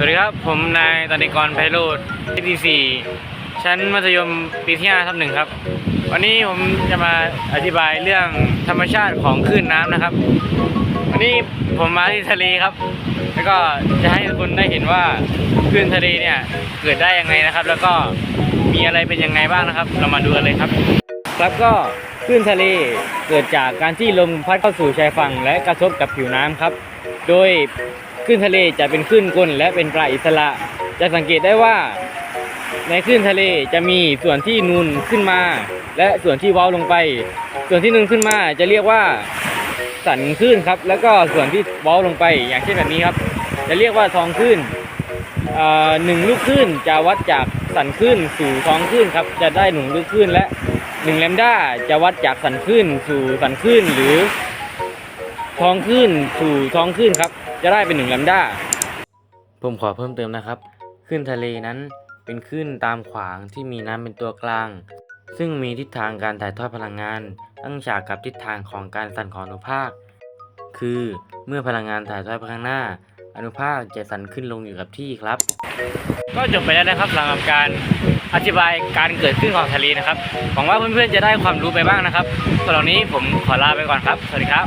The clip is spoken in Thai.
สวัสดีครับ ผมนายตนิกรไพโรธที่สี่ชั้นมัธยมปีที่5ทับหนึ่งครับ วันนี้ผมจะมาอธิบายเรื่องธรรมชาติของคลื่นน้ำนะครับ วันนี้ผมมาที่ทะเลครับ แล้วก็จะให้ทุกคนได้เห็นว่าคลื่นทะเลเนี่ยเกิดได้ยังไงนะครับ แล้วก็มีอะไรเป็นยังไงบ้างนะครับ เรามาดูกันเลยครับ ครับก็ คลื่นทะเลเกิดจากการที่ลมพัดเข้าสู่ชายฝั่งและกระทบกับผิวน้ำครับ โดยคลื่นทะเลจะเป็นคลื่นกลและเป็นปลาอิสระ จะสังเกตได้ว่า ในคลื่นทะเลจะมีส่วนที่นูนขึ้นมา และส่วนที่เว้าลงไป ส่วนที่นูนขึ้นมาจะเรียกว่าสันคลื่นครับ แล้วก็ส่วนที่เว้าลงไปอย่างเช่นแบบนี้ครับ จะเรียกว่าท้องคลื่น หนึ่งลูกคลื่นจะวัดจากสันคลื่นสู่ท้องคลื่นครับจะได้หนึ่งลูกคลื่นและหนึ่งแลมด้าจะวัดจากสันคลื่นสู่สันคลื่นหรือท้องคลื่นสู่ท้องคลื่นครับ จะได้เป็นหนึ่งแลมด้าผมขอเพิ่มเติมนะครับคลื่นทะเลนั้นเป็นคลื่นตามขวางที่มีน้ำเป็นตัวกลาง ซึ่งมีทิศทางการถ่ายทอดพลังงาน ตั้งฉากกับทิศทางของการสั่นของอนุภาค คือเมื่อพลังงานถ่ายทอดไปข้างหน้า อนุภาคจะสั่นขึ้นลงอยู่กับที่ครับ ก็จบไปแล้วนะครับสำหรับการอธิบายการเกิดขึ้นของทะเลนะครับหวังว่าเพื่อนๆจะได้ความรู้ไปบ้างนะครับตอนนี้ผมขอลาไปก่อนครับ สวัสดีครับ